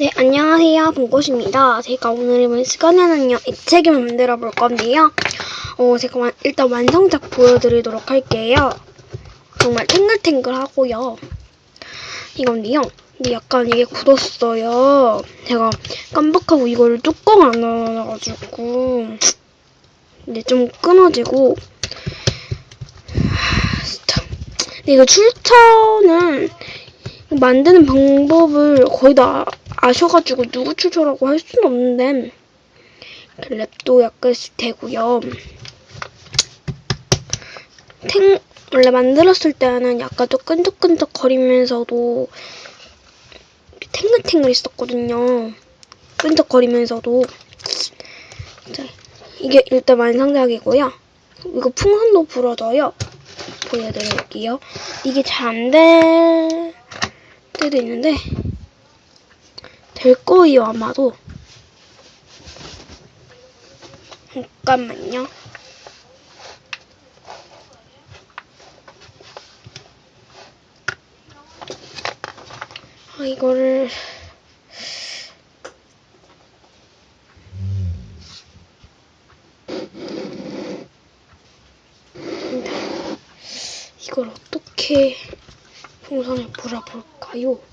네, 안녕하세요. 봄꽃입니다. 제가 오늘 이번 시간에는요, 액체기 만들어 볼 건데요. 어, 제가 완- 일단 완성작 보여드리도록 할게요. 정말 탱글탱글하고요. 이건데요. 근데 약간 이게 굳었어요. 제가 깜빡하고 이거를 뚜껑 안 넣어놔가지고. 근데 좀 끊어지고. 하, 이거 출처는 만드는 방법을 거의 다 아셔가지고 누구 추천라고 할 수는 없는데 랩도 약간씩 되고요. 탱 원래 만들었을 때는 약간 좀 끈적끈적 거리면서도 탱글탱글 있었거든요. 끈적거리면서도 자, 이게 일단 완성작이고요. 이거 풍선도 불어줘요. 보여드릴게요. 이게 잘 안 될 때도 있는데 될 거예요 아마도. 잠깐만요. 아 이거를. 이걸 어떻게 풍선을 불어볼까요?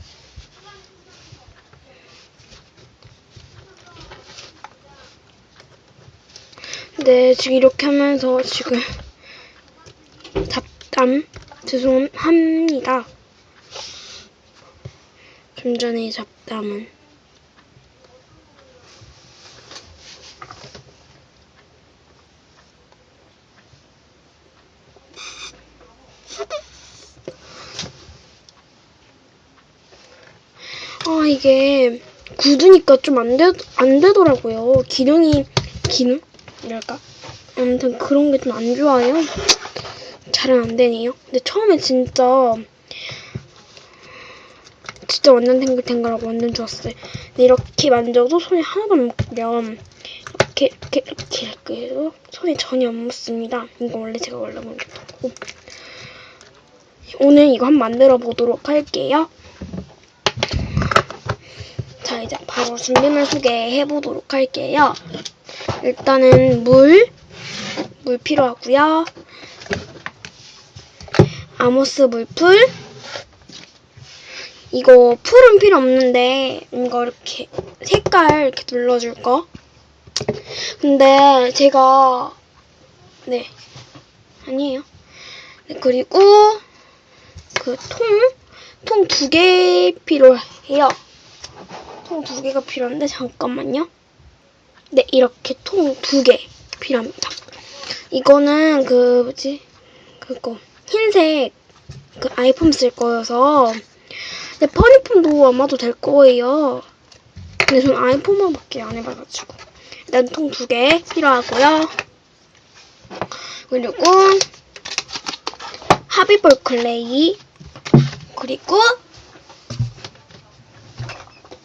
네, 지금 이렇게 하면서 지금 잡담 죄송합니다. 좀 전에 잡담은 아 이게 굳으니까 좀 안 되, 안 되더라고요. 기능이 기능? 이랄까? 아무튼 그런 게 좀 안 좋아요. 잘은 안 되네요. 근데 처음에 진짜 진짜 완전 탱글탱글하고 완전 좋았어요. 근데 이렇게 만져도 손이 하나도 안 묻고요. 이렇게 이렇게 이렇게 이렇게 해도 손이 전혀 안 묻습니다. 이거 원래 제가 원래 만들었고 오늘 이거 한번 만들어 보도록 할게요. 자 이제 바로 준비물 소개해 보도록 할게요. 일단은 물, 물 필요하고요. 아모스 물풀. 이거 풀은 필요 없는데 이거 이렇게 색깔 이렇게 눌러줄 거. 근데 제가 네 아니에요. 네, 그리고 그 통, 통 두 개 필요해요. 통 두 개가 필요한데 잠깐만요. 네, 이렇게 통 두 개 필요합니다. 이거는 그 뭐지? 그거 흰색 그 아이폰 쓸 거여서 근데 퍼니폰도 아마도 될 거예요. 근데 전 아이폰만 밖에 안 해봐가지고 일단 통 두 개 필요하고요. 그리고 하비볼 클레이 그리고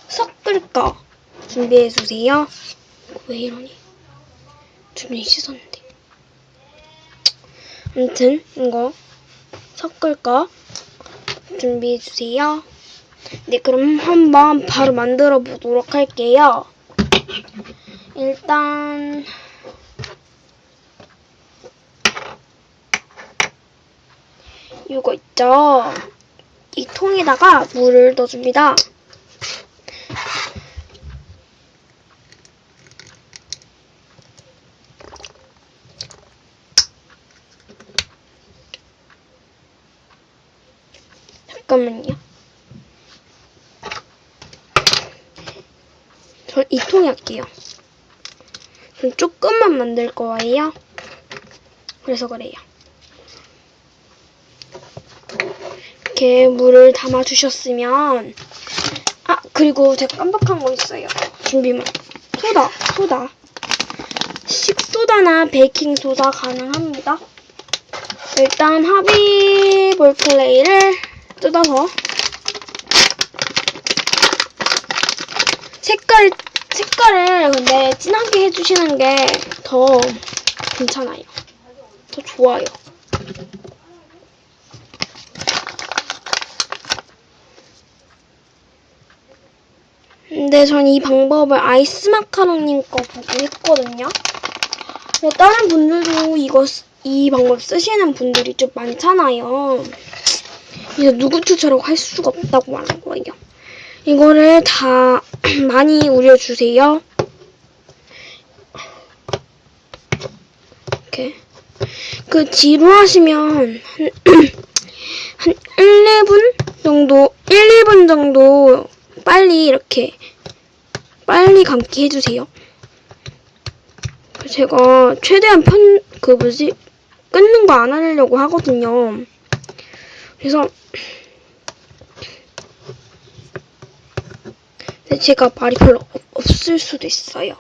섞을 거 준비해 주세요. 왜 이러니? 준비 씻었는데. 아무튼 이거 섞을 거 준비해 주세요. 네, 그럼 한번 바로 만들어 보도록 할게요. 일단 이거 있죠? 이 통에다가 물을 넣어줍니다. 잠깐만요. 전 이 통에 할게요. 전 조금만 만들 거예요. 그래서 그래요. 이렇게 물을 담아 주셨으면 아 그리고 제가 깜빡한 거 있어요. 준비물 소다 소다 식소다나 베이킹 소다 가능합니다. 일단 하비볼 클레이를 뜯어서 색깔 색깔을 근데 진하게 해주시는 게 더 괜찮아요. 더 좋아요. 근데 전 이 방법을 아이스 마카롱님 거 보고 했거든요. 다른 분들도 이거 쓰- 이 방법 쓰시는 분들이 좀 많잖아요. 그래서 누구 추천하고 할 수가 없다고 말한 거예요. 이거를 다 많이 우려주세요. 이렇게. 그 지루하시면 한, 한 1, 2분 정도, 1, 2분 정도 빨리 이렇게 빨리 감기 해주세요. 그 제가 최대한 편, 그 뭐지, 끊는 거 안 하려고 하거든요. 그래서 제가 말이 별로 없- 없을 수도 있어요.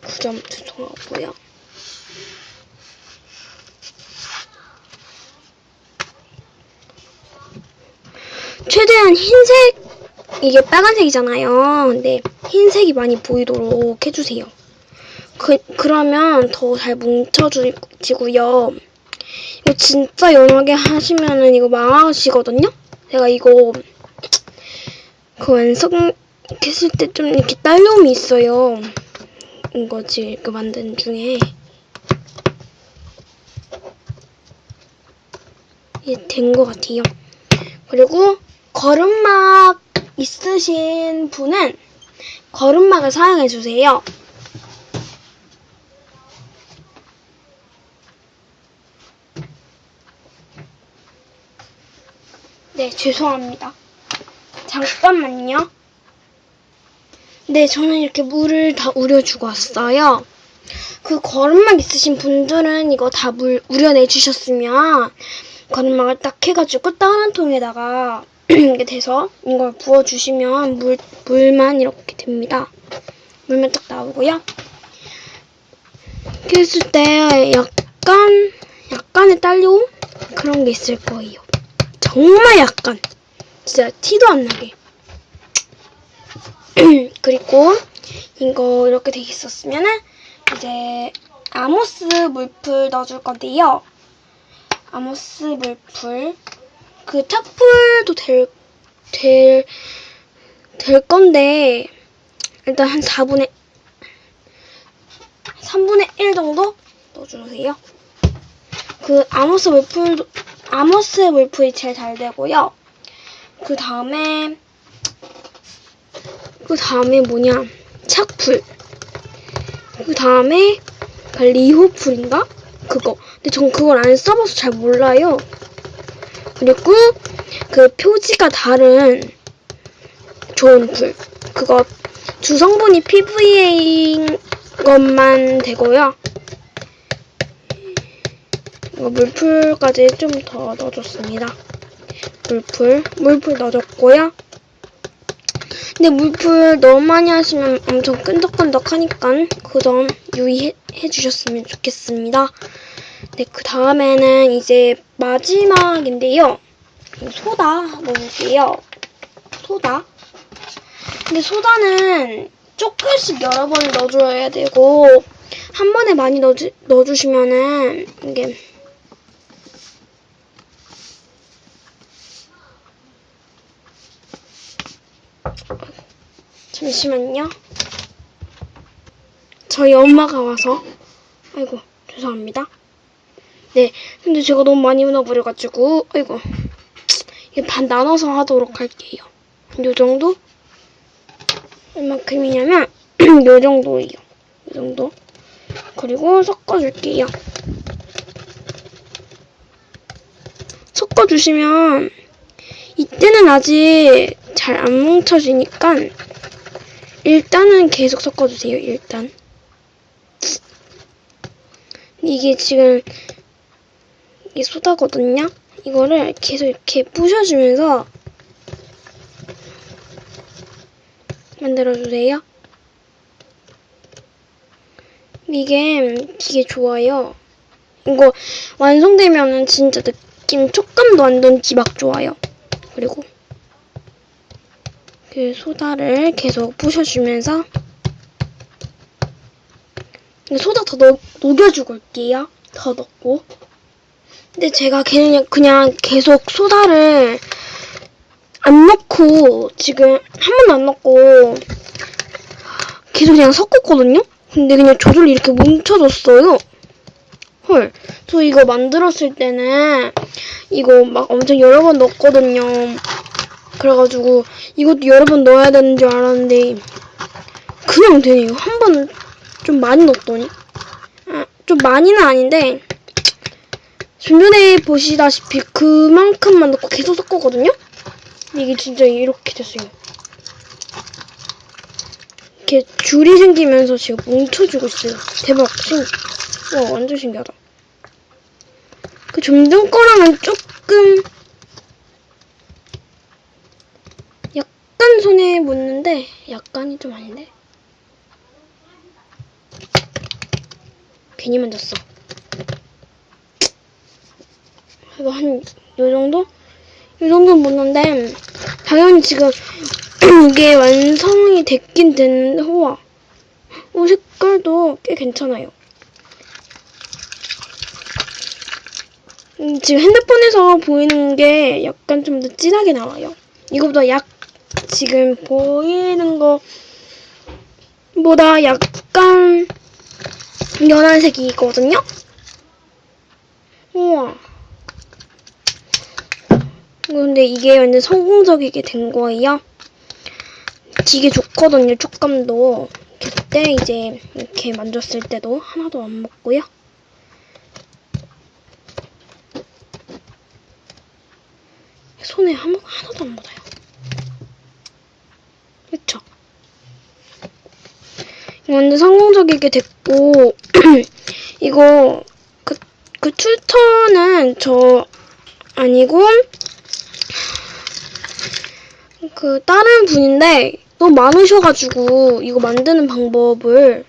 그 점 죄송하고요. 최대한 흰색 이게 빨간색이잖아요. 근데 흰색이 많이 보이도록 해주세요. 그 그러면 더 잘 뭉쳐지고요. 이거 진짜 연하게 하시면은 이거 망하시거든요. 제가 이거 그 완성했을 때 좀 이렇게 딸려움이 있어요. 이거 지금 그 만든 중에 된 것 같아요. 그리고 거름막 있으신 분은 거름막을 사용해 주세요. 네, 죄송합니다. 잠깐만요. 네, 저는 이렇게 물을 다 우려주고 왔어요. 그 거름막 있으신 분들은 이거 다 물 우려내 주셨으면 거름막을 딱 해가지고 다른 통에다가 이렇게 돼서 이걸 부어주시면 물, 물만 이렇게 됩니다. 물만 딱 나오고요. 했을 때 약간, 약간의 딸려움? 그런 게 있을 거예요. 정말 약간. 진짜 티도 안 나게. 그리고 이거 이렇게 돼 있었으면은 이제 아모스 물풀 넣어줄 건데요. 아모스 물풀 그 탁풀도 될, 될, 될 건데 일단 한 4분의 3분의 1 정도 넣어주세요. 그 아모스 물풀도 아모스 물풀이 제일 잘 되고요. 그 다음에 그 다음에 뭐냐? 착풀. 그 다음에 리호풀인가? 그거. 근데 전 그걸 안 써봐서 잘 몰라요. 그리고 그 표지가 다른 좋은 풀. 그거 주성분이 PVA인 것만 되고요 이거 물풀까지 좀 더 넣어줬습니다 물풀 물풀 넣어줬고요 근데 물풀 너무 많이 하시면 엄청 끈적끈적하니까 그 점 유의해 주셨으면 좋겠습니다. 네, 그 다음에는 이제 마지막인데요. 소다 넣을게요. 소다. 근데 소다는 조금씩 여러 번을 넣어줘야 되고 한 번에 많이 넣어주, 넣어주시면은 이게 잠시만요. 저희 엄마가 와서 아이고 죄송합니다. 네, 근데 제가 너무 많이 넣어버려가지고 아이고 이게 반 나눠서 하도록 할게요. 요 정도? 얼마큼이냐면 요 정도예요. 요 정도. 그리고 섞어줄게요. 섞어주시면 이때는 아직 잘 안 뭉쳐지니까 일단은 계속 섞어주세요. 일단 이게 지금 이게 소다거든요. 이거를 계속 이렇게 부셔주면서 만들어주세요. 이게 되게 좋아요. 이거 완성되면은 진짜 느낌, 촉감도 완전 지막 좋아요. 그리고 그 소다를 계속 부셔주면서 소다 더 녹, 녹여주고 올게요. 더 넣고. 근데 제가 그냥, 그냥 계속 소다를 안 넣고 지금 한 번도 안 넣고 계속 그냥 섞었거든요? 근데 그냥 조절이 이렇게 뭉쳐졌어요. 헐, 저 이거 만들었을 때는 이거 막 엄청 여러 번 넣었거든요. 그래가지고 이것도 여러 번 넣어야 되는 줄 알았는데 그냥 되네요. 한 번 좀 많이 넣었더니 아, 좀 많이는 아닌데 좀 전에 보시다시피 그만큼만 넣고 계속 섞었거든요. 이게 진짜 이렇게 됐어요. 이렇게 줄이 생기면서 지금 뭉쳐지고 있어요. 대박, 신, 와 완전 신기하다. 그좀전 거랑은 조금 손에 묻는데 약간이 좀 아닌데. 괜히 만졌어. 그래도 한, 요 정도? 요 정도는 묻는데, 당연히 지금, 이게 완성이 됐긴 됐는데, 우와. 옷 색깔도 꽤 괜찮아요. 음, 지금 핸드폰에서 보이는 게 약간 좀 더 진하게 나와요. 이거보다 약, 지금 보이는 거보다 약간 연한 색이거든요? 우와. 근데 이게 완전 성공적이게 된 거예요. 되게 좋거든요, 촉감도. 그때 이제 이렇게 만졌을 때도 하나도 안 먹고요. 손에 한, 하나도 안 묻어요. 그쵸? 완전 성공적이게 됐고, 이거, 그, 그 툴터는 저 아니고, 그 다른 분인데, 너무 많으셔가지고, 이거 만드는 방법을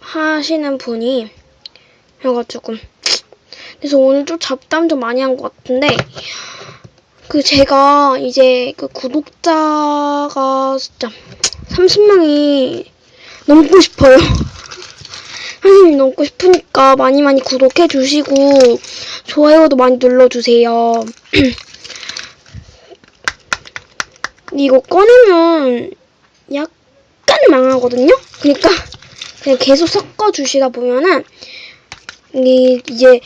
하시는 분이, 해가지고, 그래서 오늘 좀 잡담 좀 많이 한 것 같은데, 그 제가 이제 그 구독자가 진짜 30명이 넘고 싶어요. 30명이 넘고 싶으니까 많이 많이 구독해 주시고 좋아요도 많이 눌러 주세요. 이거 꺼내면 약간 망하거든요? 그러니까 그냥 계속 섞어 주시다 보면은 이제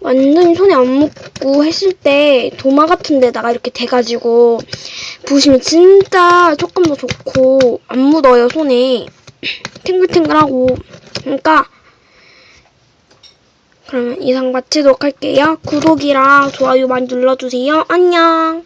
완전히 손에 안 묻고 했을 때 도마 같은 데다가 이렇게 대가지고 부으시면 진짜 조금 더 좋고 안 묻어요 손에 탱글탱글하고. 그러니까 그러면 이상 마치도록 할게요. 구독이랑 좋아요 많이 눌러주세요. 안녕